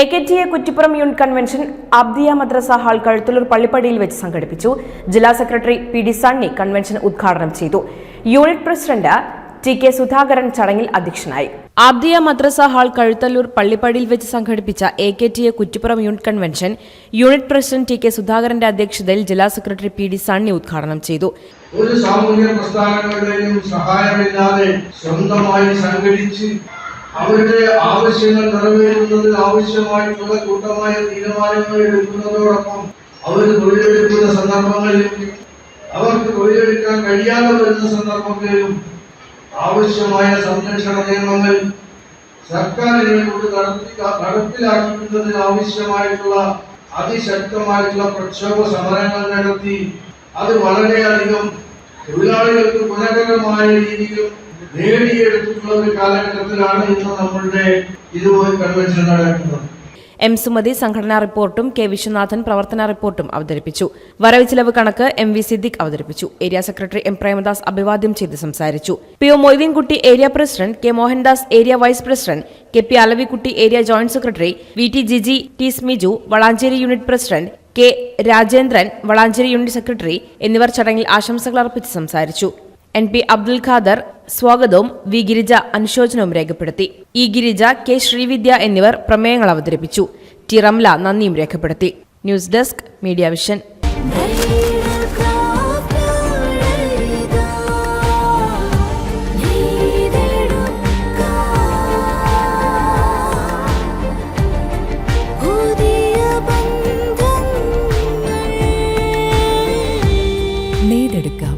A K T A Kuttippuram unit convention Abdiya madrasa hall Kazhuthallur പള്ളിപ്പടിയിൽ വെച്ച് സംഘടിപ്പിച്ചു. ജില്ലാ secretary P D Sunny convention ഉദ്ഘാടനം ചെയ്തു. Unit president T K Sudhakaran ചടങ്ങിൽ അധ്യക്ഷനായി. ആബ്ദിയ മദ്രസ ഹാൾ കഴുത്തല്ലൂർ പള്ളിപ്പടിയിൽ വെച്ച് സംഘടിപ്പിച്ച A K T A Kuttippuram unit convention unit president T K സുധാകരന്റെ അധ്യക്ഷതയിൽ ജില്ലാ സെക്രട്ടറി പി ഡി സണ്ണി ഉദ്ഘാടനം ചെയ്തു. ഒരു സാമൂഹ്യ പ്രസ്ഥാനങ്ങളുടെയും സഹായമില്ലാതെ സ്വന്തമായി സംഘടിച്ച് അവരുടെ ആവശ്യങ്ങൾ നിറവേറ്റുന്നതിന് ആവശ്യമായിട്ടുള്ള കൂട്ടമായ തീരുമാനങ്ങൾ എടുക്കുന്നതോടൊപ്പം അവർ തൊഴിലെടുക്കുന്ന സന്ദർഭങ്ങളിലും അവർക്ക് തൊഴിലെടുക്കാൻ കഴിയാതെ വരുന്ന സന്ദർഭങ്ങളിലും ആവശ്യമായ സംരക്ഷണ നിയമങ്ങൾ സർക്കാരിനെ കൊണ്ട് നടത്തി നടപ്പിലാക്കുന്നതിന് ആവശ്യമായിട്ടുള്ള അതിശക്തമായിട്ടുള്ള പ്രക്ഷോഭ സമരങ്ങൾ നടത്തി അത് വളരെയധികം തൊഴിലാളികൾക്ക് ഗുണകരമായ രീതിയിൽ കാലഘട്ടത്തിലാണ് നമ്മളുടെ ഇതുപോലെ കൺവെൻഷൻ നടക്കുന്നത്. എം സുമതി സംഘടനാ റിപ്പോർട്ടും കെ വിശ്വനാഥൻ പ്രവർത്തന റിപ്പോർട്ടും അവതരിപ്പിച്ചു. വരവ് ചിലവ് കണക്ക് എം വി സിദ്ദിഖ് അവതരിപ്പിച്ചു. ഏരിയ സെക്രട്ടറി എം പ്രേമദാസ് അഭിവാദ്യം ചെയ്ത് സംസാരിച്ചു. P O Moideenkutty area president K Mohandas area vice president K P Alavikutty area joint secretary V T Jiji T Smiju Valanchery unit president K Rajendran Valanchery unit secretary എന്നിവർ ചടങ്ങിൽ ആശംസകൾ അർപ്പിച്ച് സംസാരിച്ചു. N P Abdul Khader സ്വാഗതവും V Girija അനുശോചനവും രേഖപ്പെടുത്തി. E Girija K Srividya എന്നിവർ പ്രമേയങ്ങൾ അവതരിപ്പിച്ചു. T Ramla നന്ദിയും രേഖപ്പെടുത്തി. News desk media vision. നേടെടുക്കാം